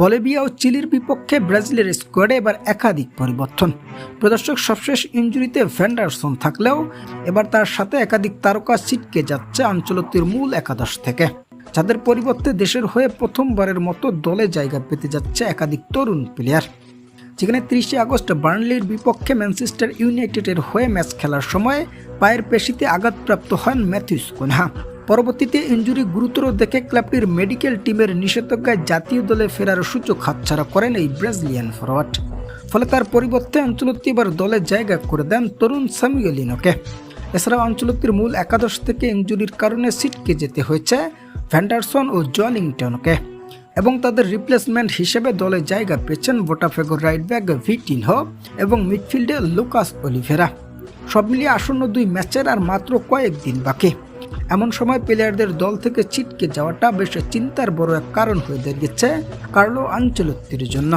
Bolivia ও চিলির বিপক্ষে ব্রাজিলের স্কোয়াডে এবার একাধিক পরিবর্তন। প্রদর্শক সবশেষ ইঞ্জুরিতে ভ্যান্ডারসন থাকলেও এবার তার সাথে একাধিক তারকা ছিটকে যাচ্ছে আঞ্চলতির মূল একাদশ থেকে। যাদের পরিবর্তে দেশের হয়ে প্রথমবারের মতো দলে জায়গা পেতে যাচ্ছে একাধিক তরুণ প্লেয়ার যেখানে ত্রিশে আগস্ট বার্নলির বিপক্ষে ম্যানচেস্টার ইউনাইটেডের হয়ে ম্যাচ খেলার সময় পায়ের পেশিতে আঘাতপ্রাপ্ত হন ম্যাথিউস কোনহা। পরবর্তীতে ইঞ্জুরি গুরুতর দেখে ক্লাবটির মেডিকেল টিমের নিষেধাজ্ঞায় জাতীয় দলে ফেরার সুযোগ হাতছাড়া করেন এই ব্রাজিলিয়ান ফরওয়ার্ড ফলে তার পরিবর্তে অঞ্চলত্তি এবার দলে জায়গা করে দেন তরুণ সামিউলিনোকে এছাড়াও অঞ্চলত্তির মূল একাদশ থেকে ইঞ্জুরির কারণে সিটকে যেতে হয়েছে ভ্যান্ডারসন ও জলিংটনকে এবং তাদের রিপ্লেসমেন্ট হিসেবে দলে জায়গা পেয়েছেন বোটাফেগোর রাইট ব্যাক ভিটিনহো এবং মিডফিল্ডে লুকাস অলিভেরা। সব মিলিয়ে আসন্ন দুই ম্যাচের আর মাত্র কয়েকদিন বাকি। এমন সময় প্লেয়ারদের দল থেকে ছিটকে যাওয়াটা বেশ চিন্তার বড় এক কারণ হয়ে দাঁড়িয়েছে কার্লো আঞ্চলত্তির জন্য।